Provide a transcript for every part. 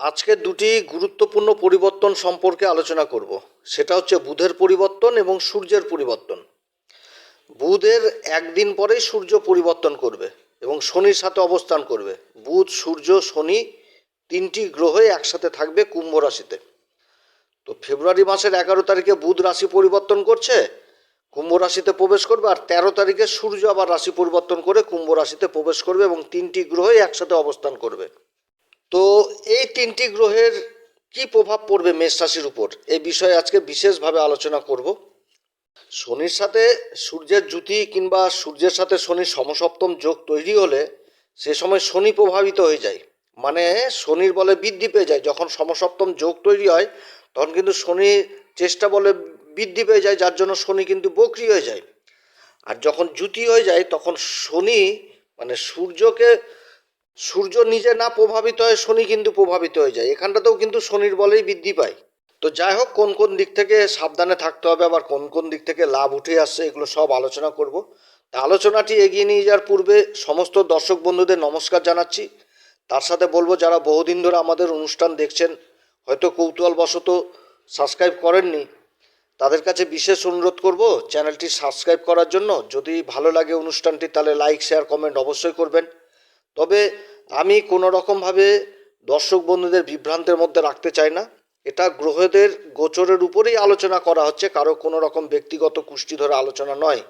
আজকে দুটি গুরুত্বপূর্ণ পরিবর্তন সম্পর্কে আলোচনা করব। সেটা হচ্ছে বুধের পরিবর্তন এবং সূর্যের পরিবর্তন। বুধের একদিন পরেই সূর্য পরিবর্তন করবে এবং শনির সাথে অবস্থান করবে। বুধ, সূর্য, শনি তিনটি গ্রহই একসাথে থাকবে কুম্ভ রাশিতে। তো ফেব্রুয়ারি মাসের এগারো তারিখে বুধ রাশি পরিবর্তন করছে, কুম্ভ রাশিতে প্রবেশ করবে আর তেরো তারিখে সূর্য আবার রাশি পরিবর্তন করে কুম্ভ রাশিতে প্রবেশ করবে এবং তিনটি গ্রহই একসাথে অবস্থান করবে। তো এই তিনটি গ্রহের কি প্রভাব পড়বে মেষ রাশির উপর? এই বিষয়ে আজকে বিশেষভাবে আলোচনা করব। শনির সাথে সূর্যের জুতি কিংবা সূর্যের সাথে শনির সমসপ্তম যোগ তৈরি হলে সে সময় শনি প্রভাবিত হয়ে যায়। মানে শনির বলে বৃদ্ধি পেয়ে যায়। যখন সমসপ্তম যোগ তৈরি হয়, তখন কিন্তু শনি চেষ্টা বলে বৃদ্ধি পেয়ে যায়, যার জন্য শনি কিন্তু বকরি হয়ে যায়। আর যখন জুতি হয়ে যায়, তখন শনি মানে সূর্যকে সূর্য নিজে না প্রভাবিত হয়, শনি কিন্তু প্রভাবিত হয়ে যায়। এখানটাতেও কিন্তু শনির বলেই বৃদ্ধি পায়। তো যাই হোক, কোন কোন দিক থেকে সাবধানে থাকতে হবে, আবার কোন কোন দিক থেকে লাভ উঠে আসছে, এগুলো সব আলোচনা করব। তা আলোচনাটি এগিয়ে নিয়ে যাওয়ার পূর্বে সমস্ত দর্শক বন্ধুদের নমস্কার জানাচ্ছি। তার সাথে বলব, যারা বহুদিন ধরে আমাদের অনুষ্ঠান দেখছেন, হয়তো কৌতূহলবশত সাবস্ক্রাইব করেননি, তাদের কাছে বিশেষ অনুরোধ করব, চ্যানেলটি সাবস্ক্রাইব করার জন্য। যদি ভালো লাগে অনুষ্ঠানটি, তাহলে লাইক, শেয়ার, কমেন্ট অবশ্যই করবেন। তবে আমি কোনো রকমভাবে দর্শক বন্ধুদের বিভ্রান্তের মধ্যে রাখতে চাই না। এটা গ্রহদের গোচরের উপরেই আলোচনা করা হচ্ছে, কারও কোনো রকম ব্যক্তিগত কুষ্টি ধরে আলোচনা নয়।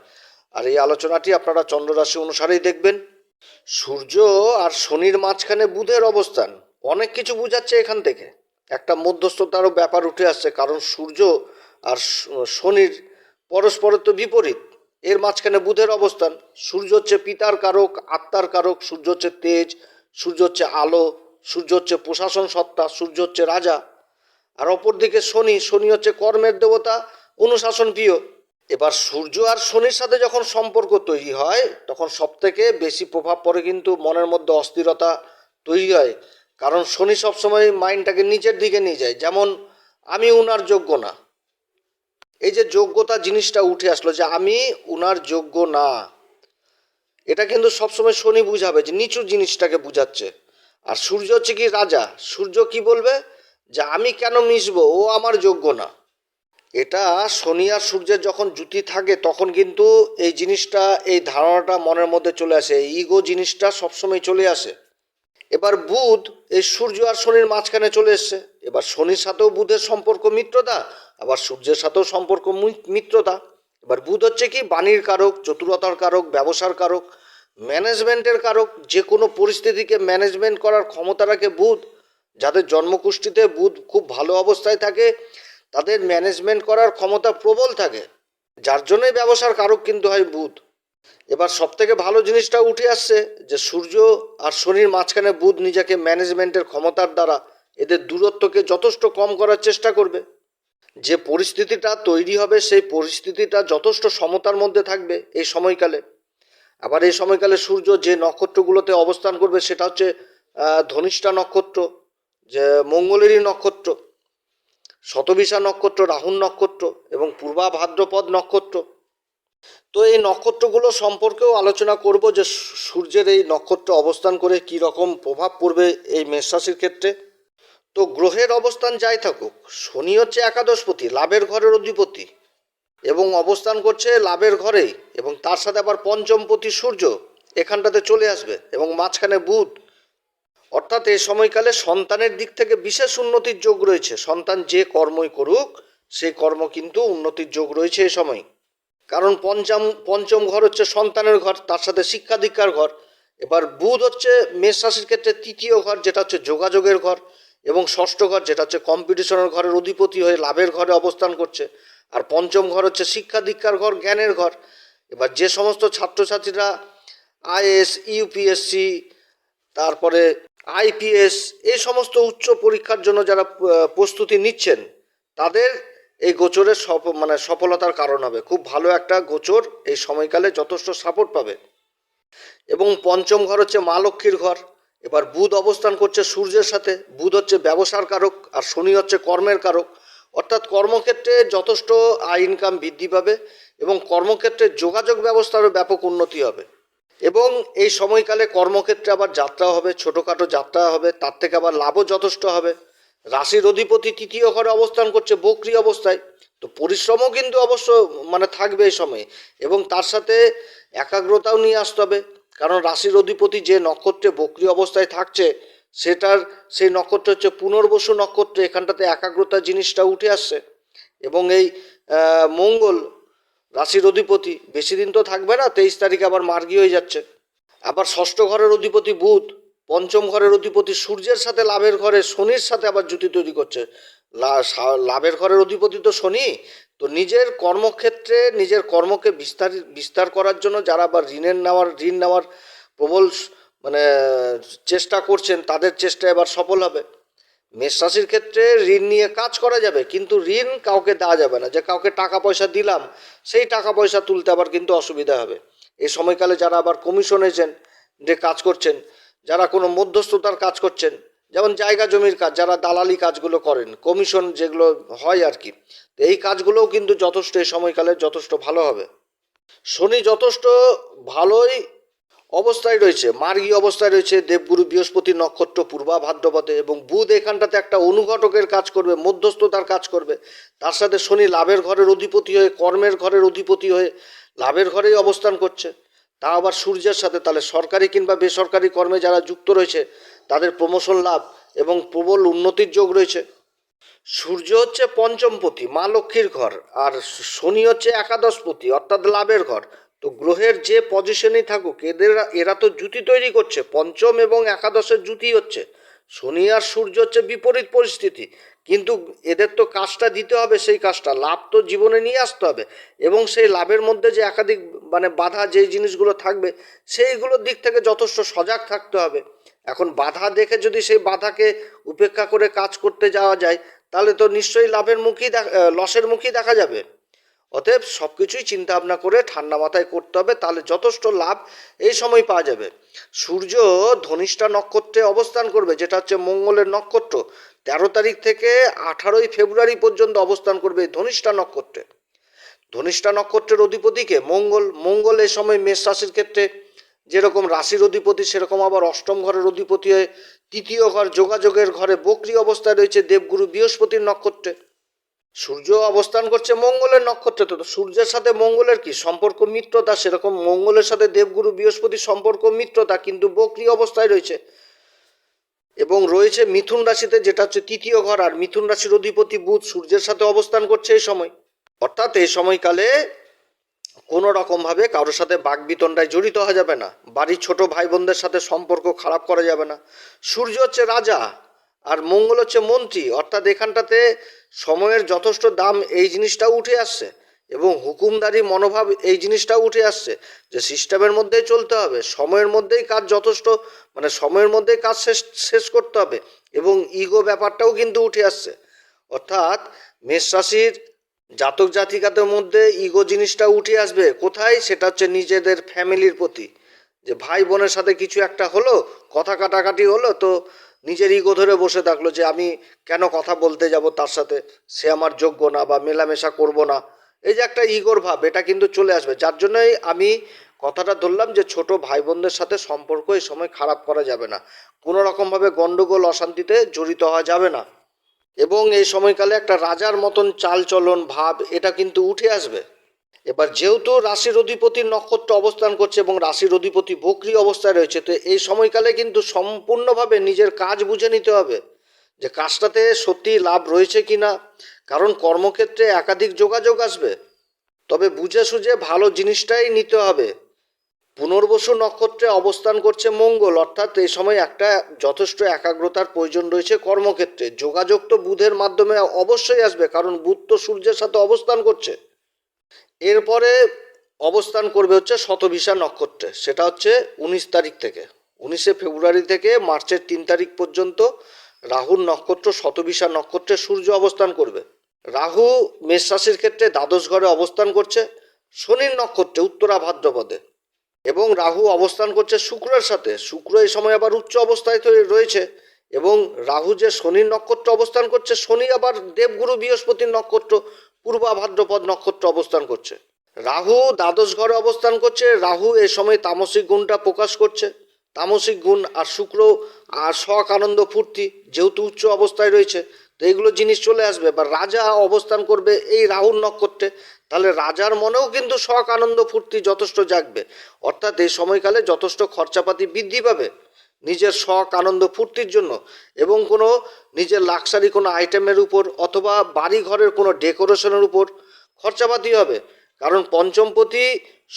আর এই আলোচনাটি আপনারা চন্দ্ররাশি অনুসারেই দেখবেন। সূর্য আর শনির মাঝখানে বুধের অবস্থান, অনেক কিছু বোঝাচ্ছে এখান থেকে। একটা মধ্যস্থতারও ব্যাপার উঠে আসছে, কারণ সূর্য আর শনির পরস্পরের তো বিপরীত। এর মাঝখানে বুধের অবস্থান। সূর্য হচ্ছে পিতার কারক, আত্মার কারক, সূর্য হচ্ছে তেজ, সূর্য হচ্ছে আলো, সূর্য হচ্ছে প্রশাসন সত্তা, সূর্য হচ্ছে রাজা। আর অপরদিকে শনি শনি হচ্ছে কর্মের দেবতা, অনুশাসন প্রিয়। এবার সূর্য আর শনির সাথে যখন সম্পর্ক তৈরি হয়, তখন সব থেকে বেশি প্রভাব পড়ে কিন্তু মনের মধ্যে অস্থিরতা তৈরি হয়। কারণ শনি সবসময় মাইন্ডটাকে নিচের দিকে নিয়ে যায়, যেমন, আমি উনার যোগ্য না। এই যে যোগ্যতা জিনিসটা উঠে আসলো যে আমি উনার যোগ্য না, এটা কিন্তু সবসময় শনি বুঝাবে যে নিচু জিনিসটাকে বুঝাচ্ছে। আর সূর্য হচ্ছে কি রাজা, সূর্য কি বলবে? যে আমি কেন মিশবো? ও আমার যোগ্য না। এটা শনি আর সূর্যের যখন জুতি থাকে তখন কিন্তু এই জিনিসটা, এই ধারণাটা মনের মধ্যে চলে আসে ইগো জিনিসটা সবসময় চলে আসে। এবার বুধ এই সূর্য আর শনির মাঝখানে চলে এসছে। এবার শনির সাথেও বুধের সম্পর্ক মিত্রতা, আবার সূর্যের সাথেও সম্পর্ক মিত্রতা। এবার বুধ হচ্ছে কি? বাণীর কারক, চতুরতার কারক, ব্যবসার কারক, ম্যানেজমেন্টের কারক। যে কোনো পরিস্থিতিকে ম্যানেজমেন্ট করার ক্ষমতা রাখে বুধ। যাদের জন্মকুষ্ঠিতে বুধ খুব ভালো অবস্থায় থাকে, তাদের ম্যানেজমেন্ট করার ক্ষমতা প্রবল থাকে। যার জন্যই ব্যবসার কারক কিন্তু হয় বুধ। এবার সব থেকে ভালো জিনিসটা উঠে আসছে যে সূর্য আর শনির মাঝখানে বুধ নিজেকে ম্যানেজমেন্টের ক্ষমতার দ্বারা এদের দূরত্বকে যথেষ্ট কম করার চেষ্টা করবে। যে পরিস্থিতিটা তৈরি হবে, সেই পরিস্থিতিটা যথেষ্ট সমতার মধ্যে থাকবে এই সময়কালে। আবার এই সময়কালে সূর্য যে নক্ষত্রগুলোতে অবস্থান করবে, সেটা হচ্ছে ধনিষ্ঠা নক্ষত্র, যে মঙ্গলেরই নক্ষত্র, শতবিশা নক্ষত্র রাহুল নক্ষত্র এবং পূর্বা ভাদ্রপদ নক্ষত্র। তো এই নক্ষত্রগুলো সম্পর্কেও আলোচনা করব যে সূর্যের এই নক্ষত্র অবস্থান করে কি রকম প্রভাব পড়বে এই মেষ রাশির ক্ষেত্রে। তো গ্রহের অবস্থান যাই থাকুক, শনি হচ্ছে একাদশপতি, লাভের ঘরের অধিপতি। এবং অবস্থান করছে লাভের ঘরেই, এবং তার সাথে আবার পঞ্চমপতি সূর্য এখানটাতে চলে আসবে, এবং মাঝখানে বুধ। অর্থাৎ এই সময়কালে সন্তানের দিক থেকে বিশেষ উন্নতির যোগ রয়েছে। সন্তান যে কর্মই করুক, সেই কর্ম কিন্তু উন্নতির যোগ রয়েছে এই সময়। কারণ পঞ্চম পঞ্চম ঘর হচ্ছে সন্তানের ঘর, তার সাথে শিক্ষা দীক্ষার ঘর। এবার বুধ হচ্ছে মেষ রাশির ক্ষেত্রে তৃতীয় ঘর, যেটা হচ্ছে যোগাযোগের ঘর। এবং ষষ্ঠ ঘর, যেটা হচ্ছে কম্পিটিশনের ঘরের অধিপতি হয়ে লাভের ঘরে অবস্থান করছে। আর পঞ্চম ঘর হচ্ছে শিক্ষা দীক্ষার ঘর, জ্ঞানের ঘর। এবার যে সমস্ত ছাত্রছাত্রীরা আইএস ইউপিএসসি, তারপরে আইপিএস, এই সমস্ত উচ্চ পরীক্ষার জন্য যারা প্রস্তুতি নিচ্ছেন, তাদের এই গোচরের সফ মানে সফলতার কারণ হবে। খুব ভালো একটা গোচর এই সময়কালে যথেষ্ট সাপোর্ট পাবে। এবং পঞ্চম ঘর হচ্ছে মা লক্ষ্মীর ঘর। এবার বুধ অবস্থান করছে সূর্যের সাথে। বুধ হচ্ছে ব্যবসার কারক আর শনি হচ্ছে কর্মের কারক। অর্থাৎ কর্মক্ষেত্রে যথেষ্ট আয় ইনকাম বৃদ্ধি পাবে এবং কর্মক্ষেত্রে যোগাযোগ ব্যবস্থারও ব্যাপক উন্নতি হবে। এবং এই সময়কালে কর্মক্ষেত্রে আবার যাত্রা হবে, ছোটোখাটো যাত্রা হবে, তার থেকে আবার লাভও যথেষ্ট হবে। রাশির অধিপতি তৃতীয় ঘরে অবস্থান করছে বক্রি অবস্থায়। তো পরিশ্রমও কিন্তু অবশ্য মানে থাকবে এই সময়ে। এবং তার সাথে একাগ্রতাও নিয়ে আসতে হবে। কারণ রাশির অধিপতি যে নক্ষত্রে বক্রি অবস্থায় থাকছে, সেটার, সেই নক্ষত্র হচ্ছে পুনর্বসু নক্ষত্র এখানটাতে একাগ্রতা জিনিসটা উঠে আসছে। এবং এই মঙ্গল রাশির অধিপতি, বেশি দিন তো থাকবে না, তেইশ তারিখে আবার মার্গী হয়ে যাচ্ছে। আবার ষষ্ঠ ঘরের অধিপতি বুধ পঞ্চম ঘরের অধিপতি সূর্যের সাথে লাভের ঘরে শনির সাথে আবার জুতি তৈরি করছে। লাভের ঘরের অধিপতি তো শনি। তো নিজের কর্মক্ষেত্রে, নিজের কর্মকে বিস্তার বিস্তার করার জন্য যারা আবার ঋণের নেওয়ার, ঋণ নেওয়ার প্রবল মানে চেষ্টা করছেন, তাদের চেষ্টা এবার সফল হবে। মেষ রাশির ক্ষেত্রে ঋণ নিয়ে কাজ করা যাবে, কিন্তু ঋণ কাউকে দেওয়া যাবে না। যে কাউকে টাকা পয়সা দিলাম, সেই টাকা পয়সা তুলতে আবার কিন্তু অসুবিধা হবে। এই সময়কালে যারা আবার কমিশন এজেন্ট যে কাজ করছেন যারা কোনো মধ্যস্থতার কাজ করছেন, যেমন জায়গা জমির কাজ, যারা দালালি কাজগুলো করেন, কমিশন যেগুলো হয় আর কি এই কাজগুলোও কিন্তু যথেষ্ট এই সময়কালে যথেষ্ট ভালো হবে। শনি যথেষ্ট ভালোই অবস্থায় রয়েছে, মার্গী অবস্থায় রয়েছে, দেবগুরু বৃহস্পতি নক্ষত্র, পূর্বা ভাদ্রপদে, এবং বুধ এখানটাতে একটা অনুঘটকের কাজ করবে, মধ্যস্থতার কাজ করবে, তার সাথে শনি লাভের ঘরের অধিপতি হয়ে, কর্মের ঘরের অধিপতি হয়ে লাভের ঘরেই অবস্থান করছে। তা আবার সূর্যের সাথে, তাহলে সরকারি কিংবা বেসরকারি কর্মে যারা যুক্ত রয়েছে, তাদের প্রমোশন লাভ এবং প্রবল উন্নতির যোগ রয়েছে। সূর্য হচ্ছে পঞ্চমপতি, মা লক্ষ্মীর ঘর, আর শনি হচ্ছে একাদশপতি, অর্থাৎ লাভের ঘর। তো গ্রহের যে পজিশনেই থাকুক, এদের, এরা তো জুতি তৈরি করছে, পঞ্চম এবং একাদশের জুতি হচ্ছে। শনি আর সূর্য হচ্ছে বিপরীত পরিস্থিতি। কিন্তু এদের তো কাজটা দিতে হবে সেই কাজটা, লাভ তো জীবনে নিয়ে আসতে হবে। এবং সেই লাভের মধ্যে যে একাধিক মানে বাধা যেই জিনিসগুলো থাকবে, সেইগুলোর দিক থেকে যথেষ্ট সজাগ থাকতে হবে। এখন বাধা দেখে যদি সেই বাধাকে উপেক্ষা করে কাজ করতে যাওয়া যায়, তাহলে তো নিশ্চয়ই লাভের মুখই লসের মুখই দেখা যাবে। অতএব সব কিছুই চিন্তা ভাবনা করে ঠান্ডা মাথায় করতে হবে, তাহলে যথেষ্ট লাভ এই সময় পাওয়া যাবে। সূর্য ধনিষ্ঠা নক্ষত্রে অবস্থান করবে, যেটা হচ্ছে মঙ্গলের নক্ষত্র। তেরো তারিখ থেকে আঠারোই ফেব্রুয়ারি পর্যন্ত অবস্থান করবে ধনিষ্ঠা নক্ষত্রে। ধনিষ্ঠা নক্ষত্রের অধিপতিকে মঙ্গল মঙ্গল এই সময় মেষ রাশির ক্ষেত্রে যেরকম রাশির অধিপতি, সেরকম আবার অষ্টম ঘরের অধিপতি হয়ে তৃতীয় ঘর যোগাযোগের ঘরে বকরি অবস্থায় রয়েছে দেবগুরু বৃহস্পতির নক্ষত্রে। সূর্য অবস্থান করছে মঙ্গলের নক্ষত্রে, তো সূর্যের সাথে মঙ্গলের কি সম্পর্ক? মিত্রতা সেরকম। মঙ্গলের সাথে দেবগুরু বৃহস্পতির সম্পর্ক মিত্রতা, কিন্তু বক্রি অবস্থায় রয়েছে। এবং রয়েছে মিথুন রাশিতে, যেটা হচ্ছে তৃতীয় ঘর, আর মিথুন রাশির অধিপতি বুধ সূর্যের সাথে অবস্থান করছে এই সময়। অর্থাৎ এই সময়কালে কোনো রকমভাবে কারোর সাথে বাগবিতণ্ডায় জড়িত হওয়া যাবে না। বাড়ির ছোট ভাই বোনদের সাথে সম্পর্ক খারাপ করা যাবে না। সূর্য হচ্ছে রাজা। আর মঙ্গল হচ্ছে মন্ত্রী, অর্থাৎ এখানটাতে সময়ের যথেষ্ট দাম এই জিনিসটাও উঠে আসছে এবং হুকুমদারি মনোভাব এই জিনিসটাও উঠে আসছে যে সিস্টেমের মধ্যেই চলতে হবে, সময়ের মধ্যেই কাজ যথেষ্ট মানে সময়ের মধ্যেই কাজ শেষ শেষ করতে হবে এবং ইগো ব্যাপারটাও কিন্তু উঠে আসছে। অর্থাৎ মেষ রাশির জাতক জাতিকাদের মধ্যে ইগো জিনিসটা উঠে আসবে, কোথায়? সেটা হচ্ছে নিজেদের ফ্যামিলির প্রতি। যে ভাই বোনের সাথে কিছু একটা হলো, কথা কাটাকাটি হলো, তো নিজের ইগো ধরে বসে থাকল যে আমি কেন কথা বলতে যাব তার সাথে? সে আমার যোগ্য না বা মেলামেশা করব না। এই যে একটা ইগোর ভাব, এটা কিন্তু চলে আসবে। যার জন্যই আমি কথাটা ধরলাম যে ছোট ভাই বোনদের সাথে সম্পর্ক এই সময় খারাপ করা যাবে না। কোনো রকমভাবে গণ্ডগোল অশান্তিতে জড়িত হওয়া যাবে না। এবং এই সময়কালে একটা রাজার মতন চালচলন, ভাব, এটা কিন্তু উঠে আসবে। এবার যেহেতু রাশির অধিপতির নক্ষত্র অবস্থান করছে এবং রাশির অধিপতি বকরি অবস্থায় রয়েছে, তো এই সময়কালে কিন্তু সম্পূর্ণভাবে নিজের কাজ বুঝে নিতে হবে যে কাজটাতে সত্যি লাভ রয়েছে কি না। কারণ কর্মক্ষেত্রে একাধিক যোগাযোগ আসবে, তবে বুঝে সুঝে ভালো জিনিসটাই নিতে হবে। পুনর্বসু নক্ষত্রে অবস্থান করছে মঙ্গল, অর্থাৎ এই সময় একটা যথেষ্ট একাগ্রতার প্রয়োজন রয়েছে কর্মক্ষেত্রে। যোগাযোগ তো বুধের মাধ্যমে অবশ্যই আসবে, কারণ বুধ তো সূর্যের সাথে অবস্থান করছে। এরপরে অবস্থান করবে হচ্ছে শতভিসা নক্ষত্রে। সেটা হচ্ছে উনিশ তারিখ থেকে। উনিশে ফেব্রুয়ারি থেকে মার্চের তিন তারিখ পর্যন্ত রাহুর নক্ষত্র, শতভিসা নক্ষত্রে সূর্য অবস্থান করবে। রাহু মেষ রাশির ক্ষেত্রে দ্বাদশ ঘরে অবস্থান করছে শনির নক্ষত্রে, উত্তরা ভাদ্রপদে। এবং রাহু অবস্থান করছে শুক্রের সাথে। শুক্র এই সময় আবার উচ্চ অবস্থায় রয়েছে। এবং রাহু যে শনির নক্ষত্র অবস্থান করছে, শনি আবার দেবগুরু বৃহস্পতির নক্ষত্র, পূর্বা ভাদ্রপদ নক্ষত্র অবস্থান করছে। রাহু দ্বাদশ ঘরে অবস্থান করছে, রাহু এ সময় তামসিক গুণটা প্রকাশ করছে। তামসিক গুণ আর শুক্র আর শখ, আনন্দ, ফুর্তি যেহেতু উচ্চ অবস্থায় রয়েছে, তো এইগুলো জিনিস চলে আসবে। বা রাজা অবস্থান করবে এই রাহুর নক্ষত্রে, তাহলে রাজার মনেও কিন্তু শখ, আনন্দ, ফুর্তি যথেষ্ট জাগবে। অর্থাৎ এই সময়কালে যথেষ্ট খরচাপাতি বৃদ্ধি পাবে। নিজের শখ, আনন্দ ফুর্তির জন্য এবং কোনো নিজের লাক্সারি কোনো আইটেমের উপর অথবা বাড়ি ঘরের কোনো ডেকোরেশনের উপর খরচাপাতি হবে। কারণ পঞ্চমপতি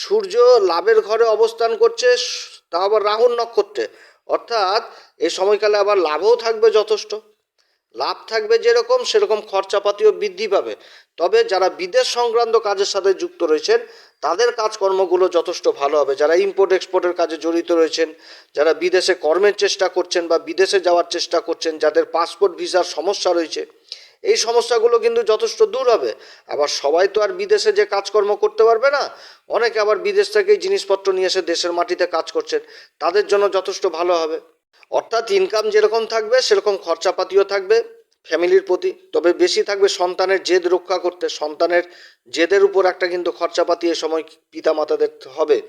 সূর্য লাভের ঘরে অবস্থান করছে তা আবার রাহুল নক্ষত্রে। অর্থাৎ এই সময়কালে আবার লাভও থাকবে যথেষ্ট। লাভ থাকবে যেরকম, সেরকম খরচাপাতিও বৃদ্ধি পাবে। তবে যারা বিদেশ সংক্রান্ত কাজের সাথে যুক্ত রয়েছেন তাদের কাজকর্মগুলো যথেষ্ট ভালো হবে। যারা ইম্পোর্ট এক্সপোর্টের কাজে জড়িত রয়েছেন, যারা বিদেশে কর্মের চেষ্টা করছেন বা বিদেশে যাওয়ার চেষ্টা করছেন, যাদের পাসপোর্ট ভিসার সমস্যা রয়েছে, এই সমস্যাগুলো কিন্তু যথেষ্ট দূর হবে। আবার সবাই তো আর বিদেশে যে কাজকর্ম করতে পারবে না, অনেকে আবার বিদেশ থেকেই জিনিসপত্র নিয়ে এসে দেশের মাটিতে কাজ করছেন, তাদের জন্য যথেষ্ট ভালো হবে। অর্থাৎ ইনকাম যেরকম থাকবে, সেরকম খরচাপাতিও থাকবে। ফ্যামিলির প্রতি, তবে বেশি থাকবে সন্তানের জেদ রক্ষা করতে। সন্তানের জেদের উপর একটা কিন্তু খরচাপাতি এ সময় পিতা পিতামাতাদের হবে।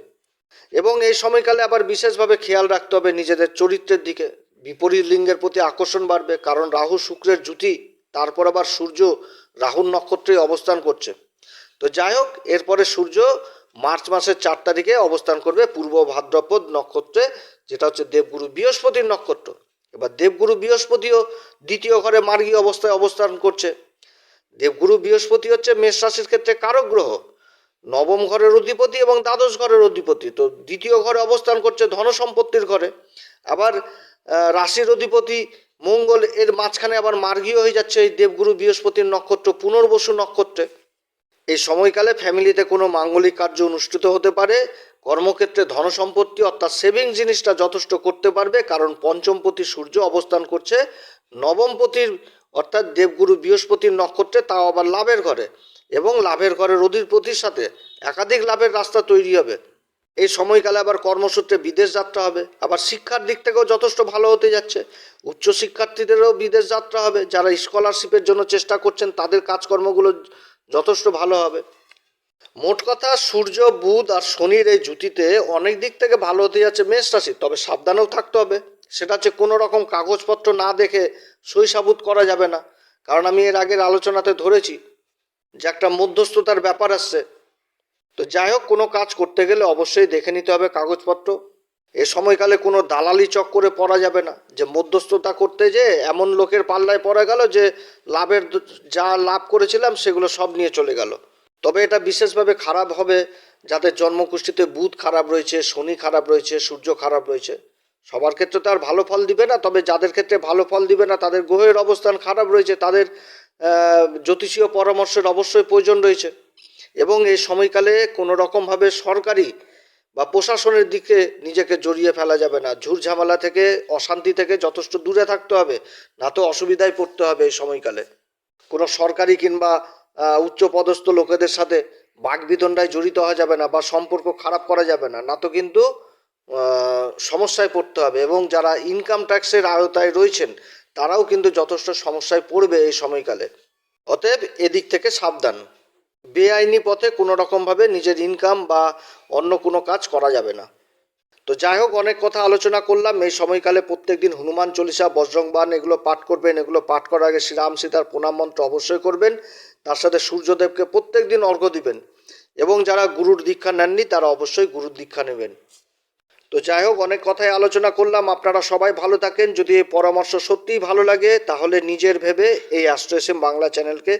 এবং এই সময়কালে আবার বিশেষভাবে খেয়াল রাখতে হবে নিজেদের চরিত্রের দিকে। বিপরীত লিঙ্গের প্রতি আকর্ষণ বাড়বে, কারণ রাহু শুক্রের জুতি তারপর আবার সূর্য রাহুর নক্ষত্রে অবস্থান করছে। তো যাই হোক, এরপরে সূর্য মার্চ মাসের চার তারিখে অবস্থান করবে পূর্ব ভাদ্রপদ নক্ষত্রে, যেটা হচ্ছে দেবগুরু বৃহস্পতির নক্ষত্র। এবার দেবগুরু বৃহস্পতিও দ্বিতীয় ঘরে মার্গী অবস্থায় অবস্থান করছে। দেবগুরু বৃহস্পতি হচ্ছে মেষ রাশির ক্ষেত্রে কারক গ্রহ। নবম ঘরের অধিপতি এবং দ্বাদশ ঘরের অধিপতি। তো দ্বিতীয় ঘরে অবস্থান করছে ধন সম্পত্তির ঘরে। আবার রাশির অধিপতি মঙ্গল এর মাঝখানে আবার মার্গীয় হয়ে যাচ্ছে এই দেবগুরু বৃহস্পতির নক্ষত্র পুনর্বসু নক্ষত্রে। এই সময়কালে ফ্যামিলিতে কোনো মাঙ্গলিক কার্য অনুষ্ঠিত হতে পারে। কর্মক্ষেত্রে ধনসম্পত্তি অর্থাৎ সেভিং জিনিসটা যথেষ্ট করতে পারবে, কারণ পঞ্চমপতি সূর্য অবস্থান করছে। নবমপতির অর্থাৎ দেবগুরু বৃহস্পতির নক্ষত্রে, তাও আবার লাভের ঘরে। এবং লাভের ঘরের অধিপতির সাথে একাধিক লাভের রাস্তা তৈরি হবে। এই সময়কালে আবার কর্মসূত্রে বিদেশ যাত্রা হবে। আবার শিক্ষার দিক থেকেও যথেষ্ট ভালো হতে যাচ্ছে। উচ্চ শিক্ষার্থীদেরও বিদেশ যাত্রা হবে। যারা স্কলারশিপের জন্য চেষ্টা করছেন, তাদের কাজকর্মগুলো যথেষ্ট ভালো হবে। মোট কথা, সূর্য, বুধ আর শনির এই জুতিতে অনেক দিক থেকে ভালো হতে যাচ্ছে মেষ রাশি, তবে সাবধানেও থাকতে হবে। সেটা হচ্ছে কোনো রকম কাগজপত্র না দেখে সই সাবুত করা যাবে না। কারণ আমি এর আগের আলোচনাতে ধরেছি যে একটা মধ্যস্থতার ব্যাপার আসছে। তো যাই হোক, কোনো কাজ করতে গেলে অবশ্যই দেখে নিতে হবে কাগজপত্র। এ সময়কালে কোনো দালালি চক্করে পড়া যাবে না। যে মধ্যস্থতা করতে যে এমন লোকের পাল্লায় পড়া গেল যে লাভের যা লাভ করেছিলাম সেগুলো সব নিয়ে চলে গেল। তবে এটা বিশেষভাবে খারাপ হবে যাদের জন্মকুষ্ঠিতে বুধ খারাপ রয়েছে, শনি খারাপ রয়েছে, সূর্য খারাপ রয়েছে। সবার ক্ষেত্রে তো আর ভালো ফল দিবে না, তবে যাদের ক্ষেত্রে ভালো ফল দিবে না, তাদের গ্রহের অবস্থান খারাপ রয়েছে, তাদের জ্যোতিষীয় পরামর্শের অবশ্যই প্রয়োজন রয়েছে। এবং এই সময়কালে কোনো রকমভাবে সরকারি বা প্রশাসনের দিকে নিজেকে জড়িয়ে ফেলা যাবে না। ঝুর ঝামেলা থেকে, অশান্তি থেকে যথেষ্ট দূরে থাকতে হবে, না তো অসুবিধায় পড়তে হবে এই সময়কালে। কোনো সরকারি কিংবা উচ্চপদস্থ লোকেদের সাথে বাগবিদণ্ডায় জড়িত হওয়া যাবে না বা সম্পর্ক খারাপ করা যাবে না না তো কিন্তু সমস্যায় পড়তে হবে এবং যারা ইনকাম ট্যাক্সের আওতায় রয়েছেন, তারাও কিন্তু যথেষ্ট সমস্যায় পড়বে এই সময়কালে। অতএব এদিক থেকে সাবধান। বেআইনি পথে কোনো রকমভাবে নিজের ইনকাম বা অন্য কোনো কাজ করা যাবে না। তো যাই হোক, অনেক কথা আলোচনা করলাম। এই সময়কালে প্রত্যেকদিন হনুমান চল্লিশা বজ্রংবান এগুলো পাঠ করবেন, এগুলো পাঠ করার আগে শ্রীরাম সীতার প্রণাম মন্ত্র অবশ্যই করবেন। তার সাথে সূর্যদেবকে প্রত্যেক দিন অর্ঘ্য দিবেন এবং যারা গুরুর দীক্ষা নেননি, তারা অবশ্যই গুরুর দীক্ষা নেবেন। তো যাই হোক, অনেক কথাই আলোচনা করলাম। আপনারা সবাই ভালো থাকেন। যদি এই পরামর্শ সত্যিই ভালো লাগে, তাহলে নিজের ভেবে এই অ্যাস্ট্রো বাংলা চ্যানেলকে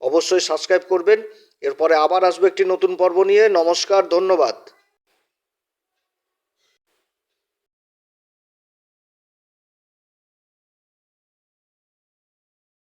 অবশ্যই সাবস্ক্রাইব করবেন। এরপরে আবার আসবে একটি নতুন পর্ব নিয়ে। নমস্কার, ধন্যবাদ।